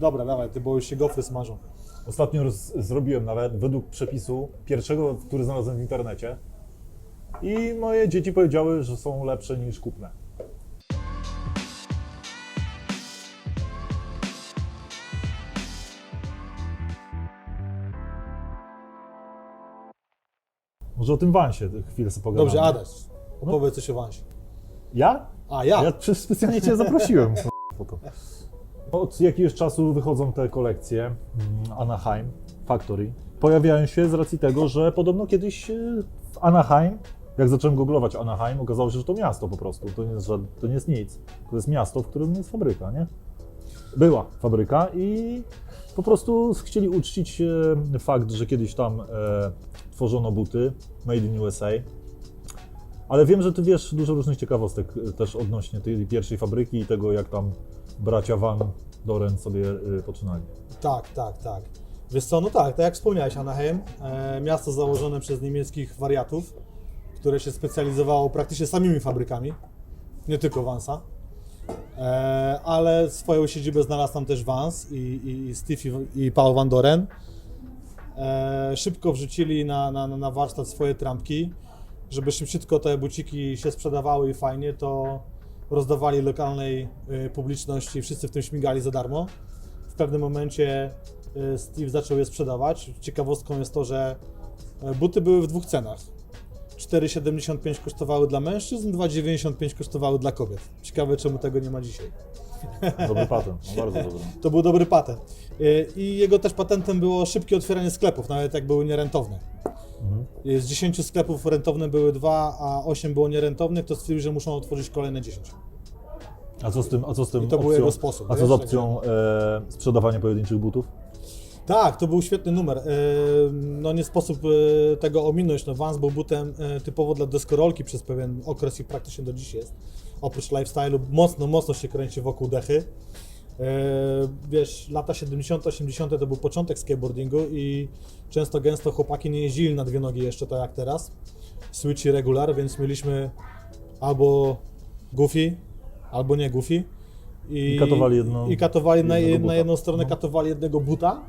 Dobra, dawaj, ty, bo już się gofry smażą. Ostatnio roz, zrobiłem nawet według przepisu pierwszego, który znalazłem w internecie. I moje dzieci powiedziały, że są lepsze niż kupne. Może o tym wansie chwilę sobie pogadamy. Dobrze, Adaś, opowiedz coś o Wansie. Ja? A, ja? Ja przecież specjalnie Cię zaprosiłem po to. Od jakiegoś czasu wychodzą te kolekcje mm, Anaheim Factory. Pojawiają się z racji tego, że podobno kiedyś e, w Anaheim, jak zacząłem googlować Anaheim, okazało się, że to miasto po prostu. To nie jest, to nie jest nic. To jest miasto, w którym jest fabryka, nie? Była fabryka i po prostu chcieli uczcić e, fakt, że kiedyś tam e, tworzono buty made in USA. Ale wiem, że ty wiesz dużo różnych ciekawostek y, też odnośnie tej pierwszej fabryki i tego, jak tam bracia Van Doren sobie y, poczynali. Tak, tak, tak. Wiesz co, no tak, tak jak wspomniałeś, Anaheim, e, miasto założone przez niemieckich wariatów, które się specjalizowało praktycznie samymi fabrykami, nie tylko Vansa. E, ale swoją siedzibę znalazł tam też Vans i, i, Steve i, i Paul Van Doren. E, szybko wrzucili na, na, na warsztat swoje trampki, żeby szybciutko te buciki się sprzedawały i fajnie, to rozdawali lokalnej y, publiczności, wszyscy w tym śmigali za darmo. W pewnym momencie y, Steve zaczął je sprzedawać. Ciekawostką jest to, że y, buty były w dwóch cenach. 4,75 kosztowały dla mężczyzn, 2,95 kosztowały dla kobiet. Ciekawe, czemu tego nie ma dzisiaj. Dobry patent, no bardzo dobry. To był dobry patent. Y, I jego też patentem było szybkie otwieranie sklepów, nawet jak były nierentowne. Y, Z 10 sklepów rentowne były dwa, a 8 było nierentownych, to stwierdził, że muszą otworzyć kolejne 10. A co z tym, a co z tym I to był opcją, jego sposób, A co wiesz, z opcją e, sprzedawania pojedynczych butów? Tak, to był świetny numer. E, No nie sposób e, tego ominąć. No Vans był butem e, typowo dla deskorolki przez pewien okres i praktycznie do dziś jest. Oprócz lifestyle'u mocno, mocno się kręci wokół dechy. E, Wiesz, lata 70., 80. to był początek skateboardingu i często gęsto chłopaki nie jeździli na dwie nogi jeszcze tak jak teraz. Switchy regular, więc mieliśmy albo goofy, albo nie goofy. I, I katowali jedną- i katowali na, na jedną stronę No. katowali jednego buta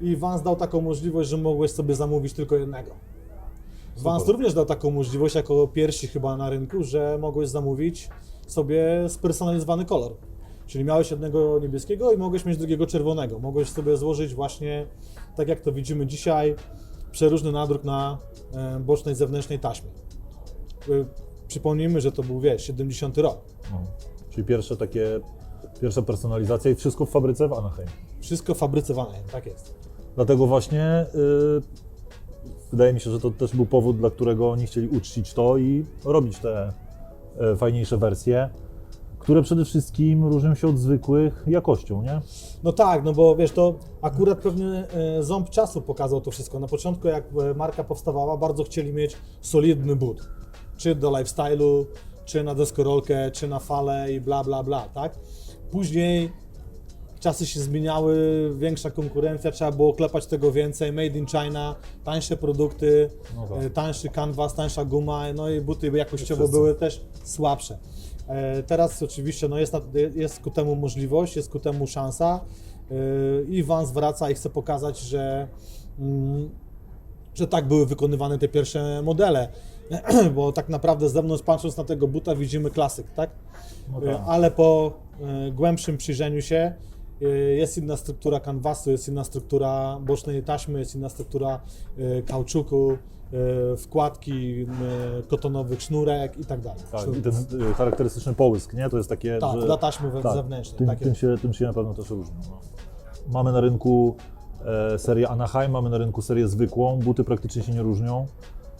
i Vans dał taką możliwość, że mogłeś sobie zamówić tylko jednego. Vans Super. również dał taką możliwość jako pierwsi chyba na rynku, że mogłeś zamówić sobie spersonalizowany kolor. Czyli miałeś jednego niebieskiego i mogłeś mieć drugiego czerwonego. Mogłeś sobie złożyć właśnie, tak jak to widzimy dzisiaj, przeróżny nadruk na e, bocznej zewnętrznej taśmie. Y, Przypomnijmy, że to był, wiesz, 70 rok. No. Czyli pierwsze takie, pierwsza personalizacja i wszystko w fabryce w Anaheim. Wszystko w fabryce Van Halen, tak jest. Dlatego właśnie y, wydaje mi się, że to też był powód, dla którego oni chcieli uczcić to i robić te e, fajniejsze wersje, które przede wszystkim różnią się od zwykłych jakością, nie? No tak, no bo wiesz, to akurat pewnie e, ząb czasu pokazał to wszystko. Na początku, jak e, marka powstawała, bardzo chcieli mieć solidny but. Czy do lifestyle'u, czy na deskorolkę, czy na falę i bla, bla, bla, tak? Później czasy się zmieniały, większa konkurencja, trzeba było klepać tego więcej, made in China, tańsze produkty, No tak. e, tańszy canvas, tańsza guma, no i buty jakościowo były też słabsze. E, Teraz oczywiście no jest, na, jest ku temu możliwość, jest ku temu szansa e, i Vans wraca i chce pokazać, że, mm, że tak były wykonywane te pierwsze modele, bo tak naprawdę z zewnątrz patrząc na tego buta widzimy klasyk, tak? No E, tak. Ale po głębszym przyjrzeniu się jest inna struktura kanwasu, jest inna struktura bocznej taśmy, jest inna struktura e, kauczuku, e, wkładki kotonowych sznurek i tak dalej. Tak, i ten charakterystyczny połysk, nie? To jest takie, Tak, że... dla taśmy tak, zewnętrznej. Tym, tak tym, jest. się, tym się na pewno też różni. No. Mamy na rynku e, serię Anaheim, mamy na rynku serię zwykłą, buty praktycznie się nie różnią.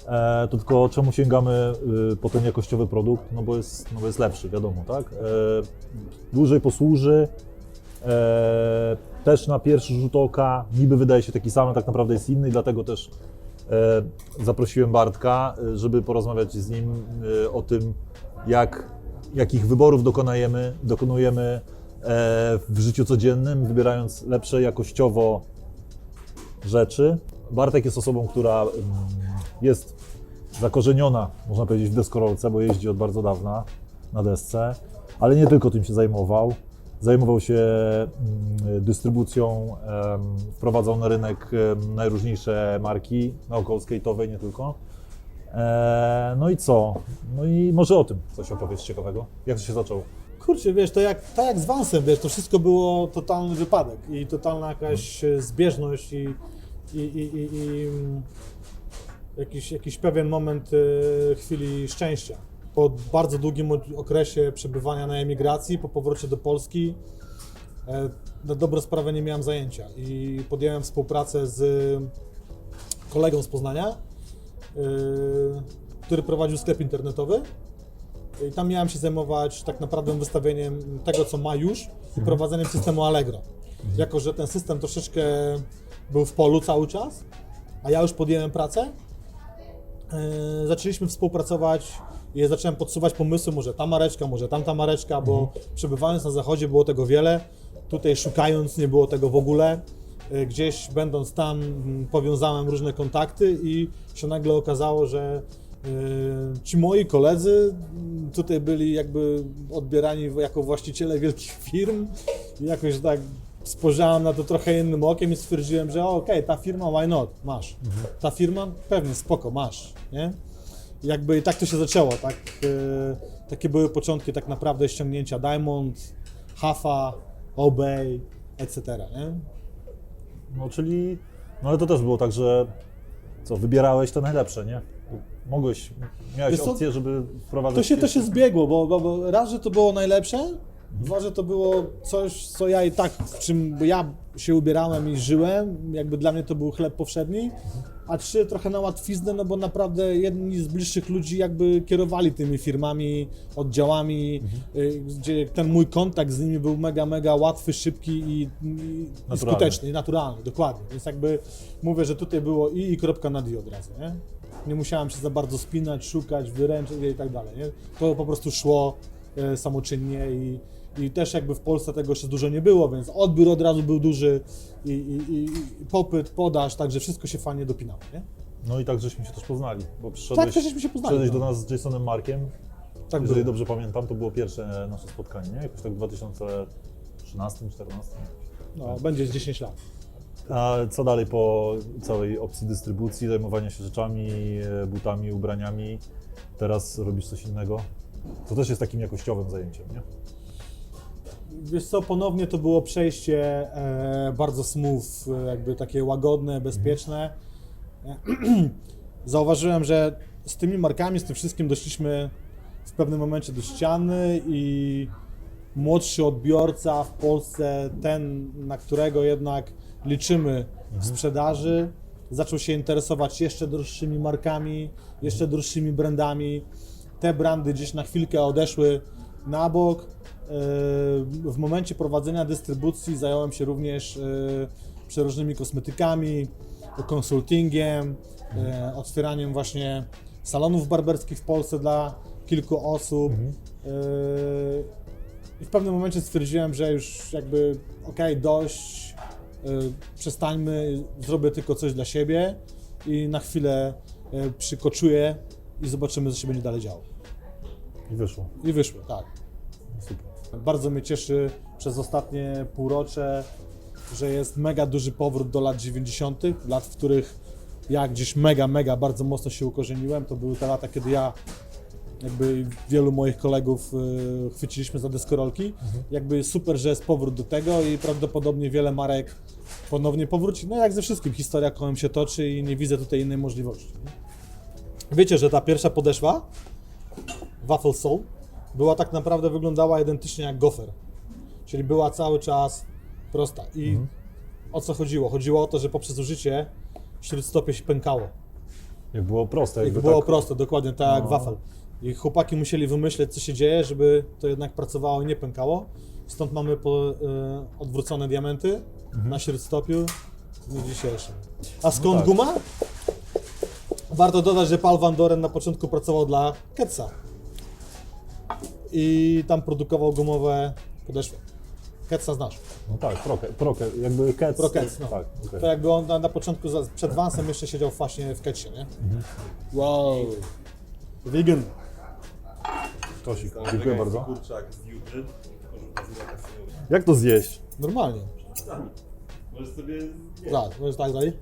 E, to tylko czemu sięgamy po ten jakościowy produkt? No bo jest, no bo jest lepszy, wiadomo, tak? E, dłużej posłuży, e, też na pierwszy rzut oka niby wydaje się taki sam, a tak naprawdę jest inny dlatego też e, zaprosiłem Bartka, e, żeby porozmawiać z nim e, o tym, jak, jakich wyborów dokonujemy e, w życiu codziennym, wybierając lepsze jakościowo rzeczy. Bartek jest osobą, która mm, jest zakorzeniona, można powiedzieć, w deskorolce, bo jeździ od bardzo dawna na desce, ale nie tylko tym się zajmował. Zajmował się mm, dystrybucją, wprowadzał na rynek najróżniejsze marki naokoło skate'owej, nie tylko. E, no i co? No i może o tym coś opowiedz ciekawego. Jak to się zaczęło? Kurczę, wiesz, to jak, tak jak z Vansem, wiesz, to wszystko było totalny wypadek i totalna jakaś e, zbieżność i, i, i, i, i mm, jakiś, jakiś pewien moment e, chwili szczęścia. Po bardzo długim okresie przebywania na emigracji, po powrocie do Polski, e, na dobrą sprawę nie miałem zajęcia i podjąłem współpracę z kolegą z Poznania, e, który prowadził sklep internetowy. I tam miałem się zajmować tak naprawdę wystawieniem tego, co ma już i prowadzeniem systemu Allegro. Jako, że ten system troszeczkę był w polu cały czas, a ja już podjąłem pracę, e, zaczęliśmy współpracować i ja zacząłem podsuwać pomysły, może ta mareczka, może tamta mareczka, bo przebywając na zachodzie było tego wiele, tutaj szukając nie było tego w ogóle. E, Gdzieś będąc tam mm, powiązałem różne kontakty i się nagle okazało, że e, ci moi koledzy mm, tutaj byli jakby odbierani jako właściciele wielkich firm i jakoś tak spojrzałem na to trochę innym okiem i stwierdziłem, że okej, ta firma, why not, masz. Ta firma, pewnie, spoko, masz, nie? Jakby i tak to się zaczęło, tak? e, takie były początki tak naprawdę ściągnięcia Diamond, Hafa, Obey, etc., nie? No czyli, no ale to też było tak, że co, wybierałeś to najlepsze, nie? Mogłeś, miałeś Wiesz co? opcję, żeby wprowadzać... To się, to się zbiegło, bo, bo, bo raz, że to było najlepsze, dwa, że to było coś, co ja i tak, w czym ja się ubierałem i żyłem, jakby dla mnie to był chleb powszedni, a trzy, trochę na łatwiznę, no bo naprawdę jedni z bliższych ludzi jakby kierowali tymi firmami, oddziałami, y, gdzie ten mój kontakt z nimi był mega, mega łatwy, szybki i, i, i Naturalny. skuteczny, i naturalny, dokładnie. Więc jakby mówię, że tutaj było i, i kropka na D od razu, nie? Nie musiałem się za bardzo spinać, szukać, wyręczyć i tak dalej, nie? To po prostu szło e, samoczynnie i, i też jakby w Polsce tego jeszcze dużo nie było, więc odbiór od razu był duży i, i, i, popyt, podaż, także wszystko się fajnie dopinało, nie? No i tak żeśmy się też poznali, bo przyszedłeś, Tak, też żeśmy się poznali. przyszedłeś do no. nas z Jasonem Markiem, Tak jeżeli było. dobrze pamiętam, to było pierwsze nasze spotkanie, nie? Jakoś tak w 2013-2014. No, będzie z 10 lat. A co dalej po całej opcji dystrybucji, zajmowania się rzeczami, e, butami, ubraniami? Teraz robisz coś innego? To też jest takim jakościowym zajęciem, nie? Wiesz co, ponownie to było przejście e, bardzo smooth, e, jakby takie łagodne, bezpieczne. E, Zauważyłem, że z tymi markami, z tym wszystkim doszliśmy w pewnym momencie do ściany i młodszy odbiorca w Polsce, ten, na którego jednak liczymy w sprzedaży, zaczął się interesować jeszcze droższymi markami, jeszcze droższymi brandami. Te brandy gdzieś na chwilkę odeszły na bok. E, W momencie prowadzenia dystrybucji zająłem się również e, przeróżnymi kosmetykami, konsultingiem, e, otwieraniem właśnie salonów barberskich w Polsce dla kilku osób. E, I w pewnym momencie stwierdziłem, że już jakby okej, dość, y, przestańmy, zrobię tylko coś dla siebie i na chwilę przykoczuję i zobaczymy, co się będzie dalej działo. I wyszło. I wyszło, tak. Super. Bardzo mnie cieszy przez ostatnie półrocze, że jest mega duży powrót do lat 90., lat, w których ja gdzieś mega, mega bardzo mocno się ukorzeniłem. To były te lata, kiedy ja jakby wielu moich kolegów y, chwyciliśmy za deskorolki. Jakby super, że jest powrót do tego i prawdopodobnie wiele marek ponownie powróci. No jak ze wszystkim, historia kołem się toczy i nie widzę tutaj innej możliwości. Wiecie, że ta pierwsza podeszwa, Waffle Soul, była tak naprawdę, wyglądała identycznie jak gofer. Czyli była cały czas prosta. I o co chodziło? Chodziło o to, że poprzez użycie śródstopie się pękało. Jak było proste, Jak było tak, proste, dokładnie tak jak No. wafel. I chłopaki musieli wymyśleć, co się dzieje, żeby to jednak pracowało i nie pękało. Stąd mamy po, e, odwrócone diamenty na śródstopiu w dniu dzisiejszym. A skąd tak. guma? Warto dodać, że Paul Van Doren na początku pracował dla Ketsa. I tam produkował gumowe podeszwy. Ketsa znasz. No tak, proke, proke jakby Cats. Pro Cats, no. Tak, okej. To jakby on na, na początku, za- przed Vansem jeszcze siedział właśnie w Ketsie, nie? Wow. Vegan. Tosik, dziękuję bardzo. kurczak z Juty. Jak to zjeść? Normalnie. Możesz sobie Tak, możesz tak dalej.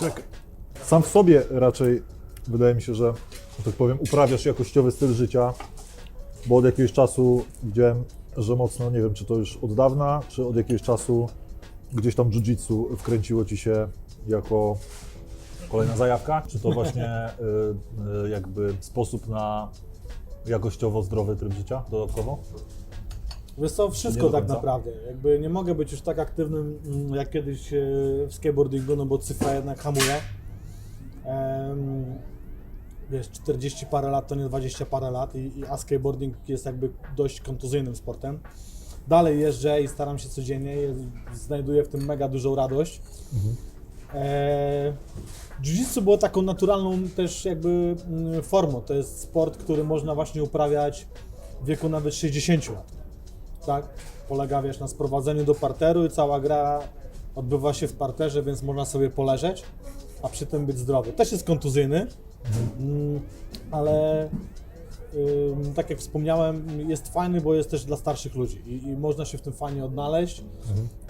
Tak. Sam w sobie raczej wydaje mi się, że, że tak powiem, uprawiasz jakościowy styl życia, bo od jakiegoś czasu widziałem, że mocno, nie wiem czy to już od dawna, czy od jakiegoś czasu gdzieś tam jiu-jitsu wkręciło ci się jako kolejna zajawka, czy to właśnie y, y, jakby sposób na jakościowo zdrowy tryb życia dodatkowo? Wiesz co, wszystko tak naprawdę. Jakby nie mogę być już tak aktywnym mm, jak kiedyś e, w skateboardingu, no bo cyfra jednak hamuje. Wiesz, 40 parę lat to nie 20 parę lat, i, i, a skateboarding jest jakby dość kontuzyjnym sportem. Dalej jeżdżę i staram się codziennie, znajduję w tym mega dużą radość. E, Jiu-jitsu było taką naturalną też jakby mm, formą. To jest sport, który można właśnie uprawiać w wieku nawet 60 lat. Tak? Polega wiesz na sprowadzeniu do parteru i cała gra odbywa się w parterze, więc można sobie poleżeć, a przy tym być zdrowy. Też jest kontuzyjny, ale ym, tak jak wspomniałem, jest fajny, bo jest też dla starszych ludzi i, i można się w tym fajnie odnaleźć.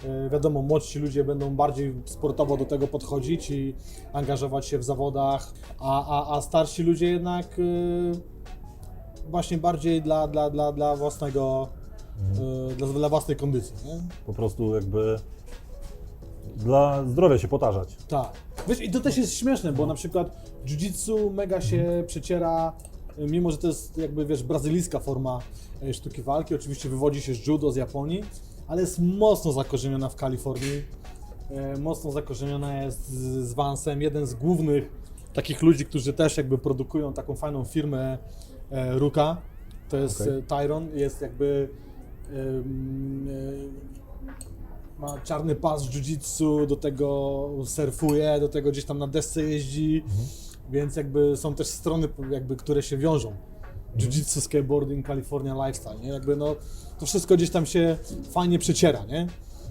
E, Wiadomo, młodsi ludzie będą bardziej sportowo do tego podchodzić i angażować się w zawodach, a, a, a starsi ludzie jednak y, właśnie bardziej dla, dla, dla, dla własnego, y, dla, dla własnej kondycji. Nie? Po prostu jakby dla zdrowia się potarzać. Tak. Wiesz, i to też jest śmieszne, bo na przykład jiu-jitsu mega się przeciera, mimo że to jest jakby, wiesz, brazylijska forma y, sztuki walki, oczywiście wywodzi się z judo, z Japonii, ale jest mocno zakorzeniona w Kalifornii, y, mocno zakorzeniona jest z, z Vansem, jeden z głównych takich ludzi, którzy też jakby produkują taką fajną firmę e, Ruka, to jest okay. Tyron, jest jakby ma czarny pas z jiu-jitsu, do tego surfuje, do tego gdzieś tam na desce jeździ, więc jakby są też strony, jakby, które się wiążą. Jiu-jitsu, skateboarding, California lifestyle, nie? Jakby no, to wszystko gdzieś tam się fajnie przeciera, nie?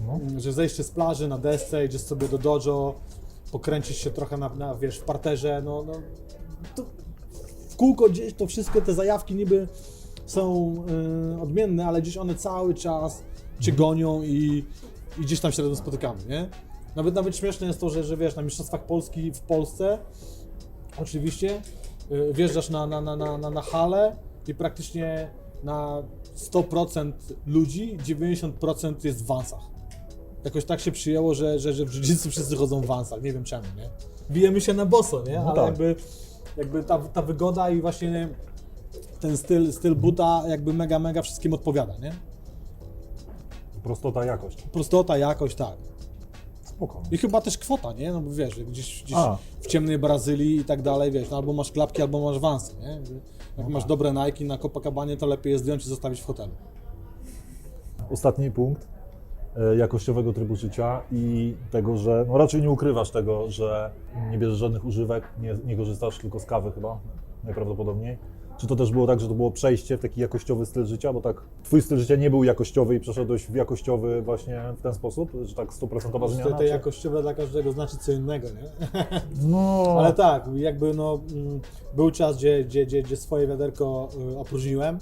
No. Że zejście z plaży na desce, idziesz sobie do dojo, pokręcisz się trochę na, na wiesz, w parterze, no, no to w kółko gdzieś to wszystko, te zajawki niby są y, odmienne, ale gdzieś one cały czas cię gonią i, i gdzieś tam się razem spotykamy, nie? Nawet, nawet śmieszne jest to, że, że wiesz, na Mistrzostwach Polski w Polsce oczywiście y, wjeżdżasz na, na, na, na, na, na halę i praktycznie na 100% ludzi 90% jest w wansach. Jakoś tak się przyjęło, że, że, że w jiu wszyscy chodzą w wansach, nie wiem czemu, nie? Bijemy się na boso, nie? No Ale tak. jakby, jakby ta, ta wygoda i właśnie ten styl, styl buta jakby mega, mega wszystkim odpowiada, nie? Prostota, jakość. Prostota, jakość, tak. Spoko. I chyba też kwota, nie? No bo wiesz, gdzieś, gdzieś A. w ciemnej Brazylii i tak dalej, wiesz, no albo masz klapki, albo masz wansy, nie? Jak masz dobre Nike na Copacabanie, to lepiej je zdjąć i zostawić w hotelu. Ostatni punkt e, jakościowego trybu życia i tego, że no raczej nie ukrywasz tego, że nie bierzesz żadnych używek, nie, nie korzystasz tylko z kawy chyba, najprawdopodobniej. Czy to też było tak, że to było przejście w taki jakościowy styl życia, bo tak twój styl życia nie był jakościowy i przeszedłeś w jakościowy właśnie w ten sposób, że tak stuprocentowa Te, zmiana? te czy- jakościowe dla każdego znaczy co innego, nie? No, Ale tak, jakby no, mm, był czas, gdzie, gdzie, gdzie, gdzie swoje wiaderko y, opróżniłem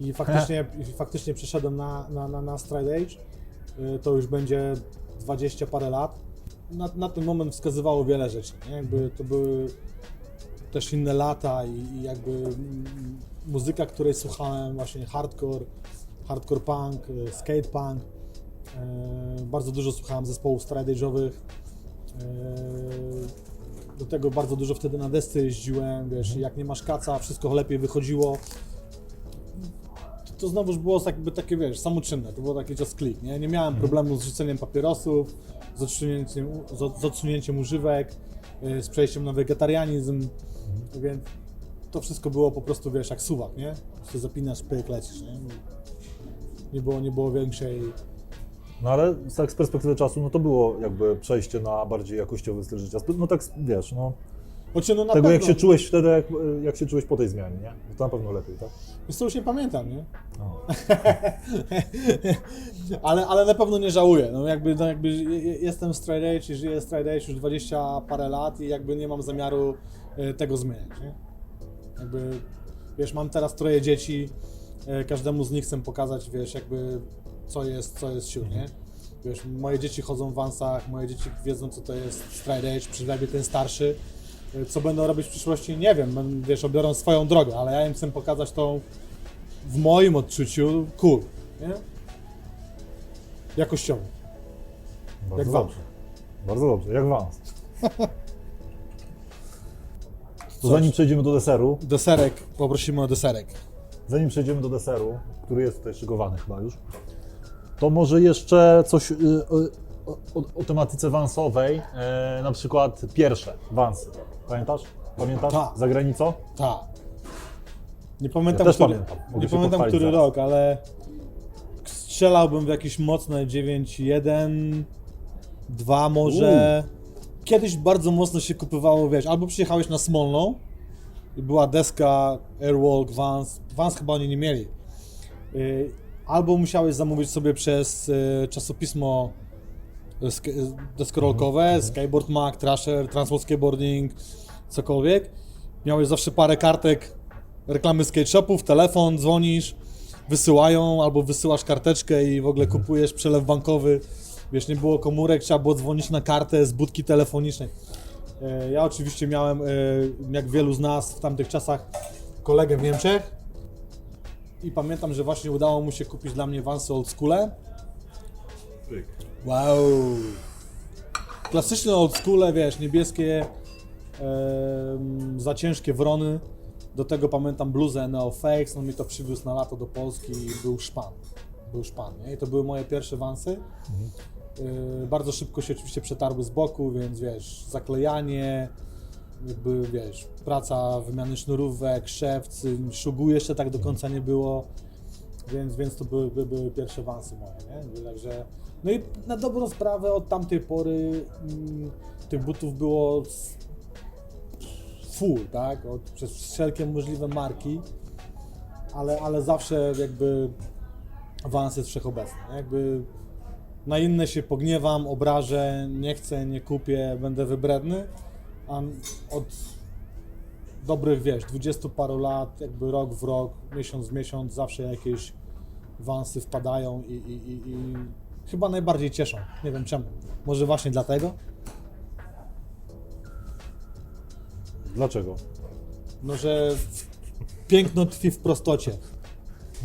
i faktycznie, faktycznie przeszedłem na, na, na, na Stride Age. Y, To już będzie 20 parę lat. Na, na ten moment wskazywało wiele rzeczy. Nie? Jakby to były też inne lata i, i jakby mm, muzyka, której słuchałem, właśnie hardcore, hardcore punk, y, skate punk. Y, Bardzo dużo słuchałem zespołów stride age'owych. Yy, Do tego bardzo dużo wtedy na desce jeździłem, wiesz, jak nie masz kaca, wszystko lepiej wychodziło. To, to znowuż było jakby takie, wiesz, samoczynne, to było takie just click, nie? Nie miałem problemu z rzuceniem papierosów, z odsunięciem, z, odsunięciem używek, z przejściem na wegetarianizm, więc to wszystko było po prostu, wiesz, jak suwak, nie? Prostu zapinasz, pyk, lecisz, nie? Nie było, nie było większej... no ale tak z perspektywy czasu, no to było jakby przejście na bardziej jakościowy styl życia. No tak, wiesz, no Znaczy, no na tego jak pewno- się czułeś wtedy, jak, jak się czułeś po tej zmianie, nie? No to na pewno lepiej, tak? Wiesz co, już nie pamiętam, nie? No. ale, ale na pewno nie żałuję. No jakby, no jakby je- je- jestem straight edge i żyję straight edge już 20 parę lat i jakby nie mam zamiaru tego zmieniać, nie? Jakby, wiesz, mam teraz troje dzieci, e, każdemu z nich chcę pokazać, wiesz, jakby co jest, co jest sił, nie? Wiesz, moje dzieci chodzą w Vansach, moje dzieci wiedzą, co to jest Stride Edge, przynajmniej ten starszy. E, Co będą robić w przyszłości, nie wiem, wiesz, obiorą swoją drogę, ale ja im chcę pokazać tą, w moim odczuciu, cool, nie? Jakościowo. Bardzo Jak wam? dobrze. Bardzo dobrze, jak Vans. To Coś. zanim przejdziemy do deseru, Deserek, poprosimy o deserek. zanim przejdziemy do deseru, który jest tutaj szykowany chyba już, to może jeszcze coś y, y, o, o, o tematyce Vansowej, e, na przykład pierwsze Vansy. Pamiętasz? Pamiętasz? Tak. Za granicą? Tak. Nie pamiętam, też który, pamiętam. Mogę nie się pamiętam pochwalić który zaraz. rok, ale strzelałbym w jakieś mocne 9-1, 2 może. Kiedyś bardzo mocno się kupywało, wiesz, albo przyjechałeś na Smolną i była deska Airwalk, Vans, Vans chyba oni nie mieli. Y, Albo musiałeś zamówić sobie przez y, czasopismo y, deskorolkowe, Mhm. Skyboard Mag, Trasher, Transport Skateboarding, cokolwiek. Miałeś zawsze parę kartek, reklamy skate shopów, telefon, dzwonisz, wysyłają, albo wysyłasz karteczkę i w ogóle Mhm. kupujesz przelew bankowy. Wiesz, nie było komórek, trzeba było dzwonić na kartę z budki telefonicznej. E, Ja oczywiście miałem, e, jak wielu z nas w tamtych czasach, kolegę w Niemczech i pamiętam, że właśnie udało mu się kupić dla mnie Vansy Old School'e. Wow! Klasyczne old schoole, wiesz, niebieskie, em, za ciężkie wrony. Do tego pamiętam bluzę Neo Fakes, no mi to przywiózł na lato do Polski i był szpan. Był szpan, nie? I to były moje pierwsze wansy. Y, bardzo szybko się oczywiście przetarły z boku, więc wiesz, zaklejanie, jakby wiesz, praca, wymiany sznurówek, szewc, y, szugu jeszcze tak do końca nie było, więc, więc to były, były, pierwsze wansy moje, nie? Także, no i na dobrą sprawę od tamtej pory mm, tych butów było full, tak, od, przez wszelkie możliwe marki, ale, ale zawsze jakby Vans jest wszechobecny, jakby na inne się pogniewam, obrażę, nie chcę, nie kupię, będę wybredny, a od dobrych, wiesz, 20 paru lat, jakby rok w rok, miesiąc w miesiąc, zawsze jakieś wansy wpadają i, i, i, i chyba najbardziej cieszą. Nie wiem czemu. Może właśnie dlatego? Dlaczego? No, że piękno tkwi w prostocie.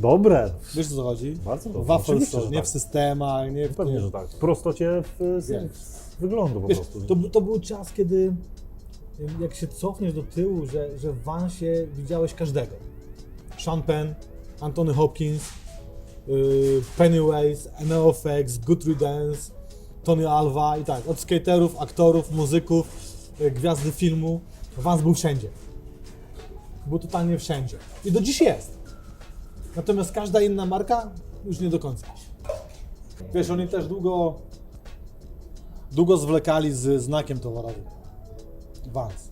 Dobre. Wiesz co chodzi? Bardzo. Waffle Oczywiście, że nie tak. w systemach, nie w Pewnie, że tak. W prostocie w, Wiem. z wyglądu po Wiesz, prostu. to, to był czas, kiedy jak się cofniesz do tyłu, że, że w Vansie widziałeś każdego. Sean Penn, Anthony Hopkins, yy, Pennywise, NeoFX, Good Riddance, Tony Alva i tak, od skaterów, aktorów, muzyków, yy, gwiazdy filmu, Vans był wszędzie. Był totalnie wszędzie. I do dziś jest. Natomiast każda inna marka już nie do końca. Wiesz, oni też długo długo zwlekali z znakiem towarowym. Vans.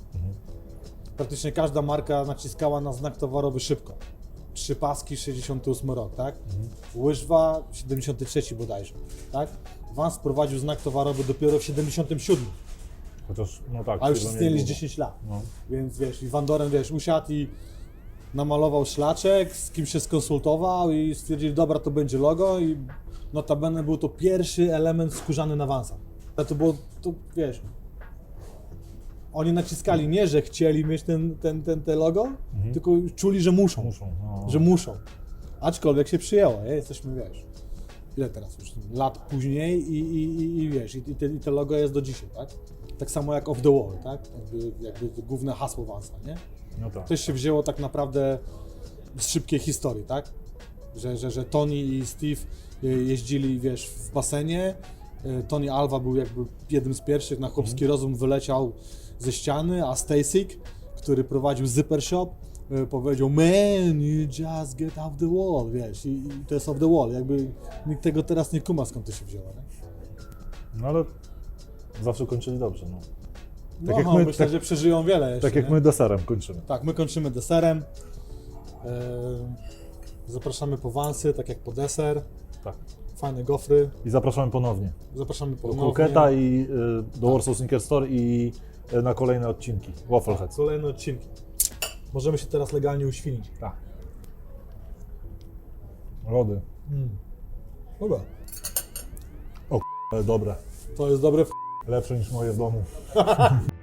Praktycznie każda marka naciskała na znak towarowy szybko. Trzy paski, 68 rok, tak? Łyżwa, 73 bodajże, tak? Vans wprowadził znak towarowy dopiero w 77, Chociaż, no tak. a już istnieli niedługo. 10 lat. No. Więc wiesz, i Van Doren, wiesz, usiadł i namalował szlaczek, z kim się skonsultował i stwierdzili, dobra, to będzie logo i notabene był to pierwszy element skórzany na Vansach. Ale to było, to wiesz, oni naciskali nie, że chcieli mieć ten, ten, ten, te logo, tylko czuli, że muszą, Muszą. No. że muszą. Aczkolwiek się przyjęło, nie? jesteśmy, wiesz, ile teraz już, lat później i, i, i, i wiesz, i, i, te, i te logo jest do dzisiaj, tak? Tak samo jak Off the Wall, tak? Jakby, jakby główne hasło Vansa, nie? No tak. też się wzięło tak naprawdę z szybkiej historii, tak? Że, że, że Tony i Steve y, jeździli, wiesz, w basenie. Y, Tony Alva był jakby jednym z pierwszych, na chłopski rozum wyleciał ze ściany, a Stacyk, który prowadził Zipper Shop, y, powiedział Man, you just get off the wall, wiesz, i, i to jest off the wall, jakby nikt tego teraz nie kuma, skąd to się wzięło, nie? No ale zawsze kończyli dobrze. No. No, jak my- myślę, tak- że przeżyją wiele jeszcze, Tak jak nie? my deserem kończymy. Tak, my kończymy deserem. Eee, Zapraszamy po wansy, tak jak po deser. Tak. Fajne gofry. I zapraszamy ponownie. Zapraszamy po Do Kroketa i y, do Warsaw Sneaker Store i y, na kolejne odcinki. Waffleheads. Kolejne odcinki. Możemy się teraz legalnie uświnić. Tak. Lody. Dobra. Ale dobre. To jest dobre Lepsze niż moje domu.